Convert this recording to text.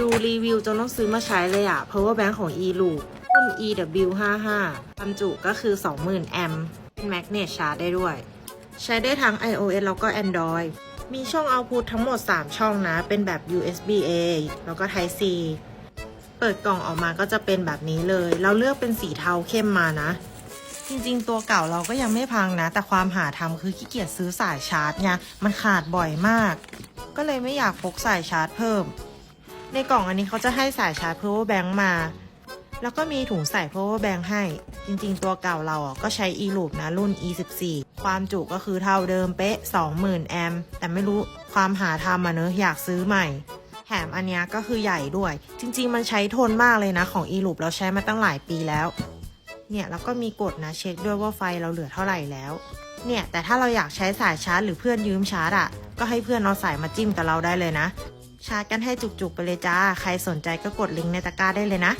ดูรีวิวจนต้องซื้อมาใช้เลยอะ power bank ของ e l o o p รุ่น EW55 ความจุก็คือ 20,000 แอมป์เป็นแมกเนตชาร์จได้ด้วย ใช้ได้ทั้ง iOS แล้วก็ Android มีช่อง output ทั้งหมด 3 ช่องนะ เป็นแบบ USB A แล้วก็ Type C เปิดกล่องออกมาก็จะเป็นแบบนี้เลย เราเลือกเป็นสีเทาเข้มมานะ จริงๆ ตัวเก่าเราก็ยังไม่พังนะ แต่ความหาทำคือขี้เกียจซื้อสายชาร์จไงมันขาดบ่อยมาก ก็เลยไม่อยากพกสายชาร์จเพิ่ม ในกล่องอันนี้เขาจะให้สายชาร์จ power bank มา แล้วก็มีถุงใส่ power bank ให้ จริงๆ ตัวเก่าเราอะก็ใช้ e loop นะรุ่น e14 ความจุก็คือเท่าเดิมเป๊ะ 20,000 แอมป์แต่ไม่รู้ความหาทำมาเนอะอยากซื้อใหม่แถมอันนี้ก็คือใหญ่ด้วย จริง ๆ มันใช้ทนมากเลยนะของ e loop เราใช้มาตั้งหลายปีแล้ว เนี่ยแล้วก็มีกฎนะเช็คด้วยว่าไฟเราเหลือเท่าไหร่แล้ว เนี่ยแต่ถ้าเราอยากใช้สายชาร์จหรือเพื่อนยืมชาร์จอะ ก็ให้เพื่อนเอาสายมาจิ้มกับเราได้เลยนะ ชาร์จกันให้จุกๆไปเลยจ้า ใครสนใจก็กดลิงก์ในตะกร้าได้เลยนะ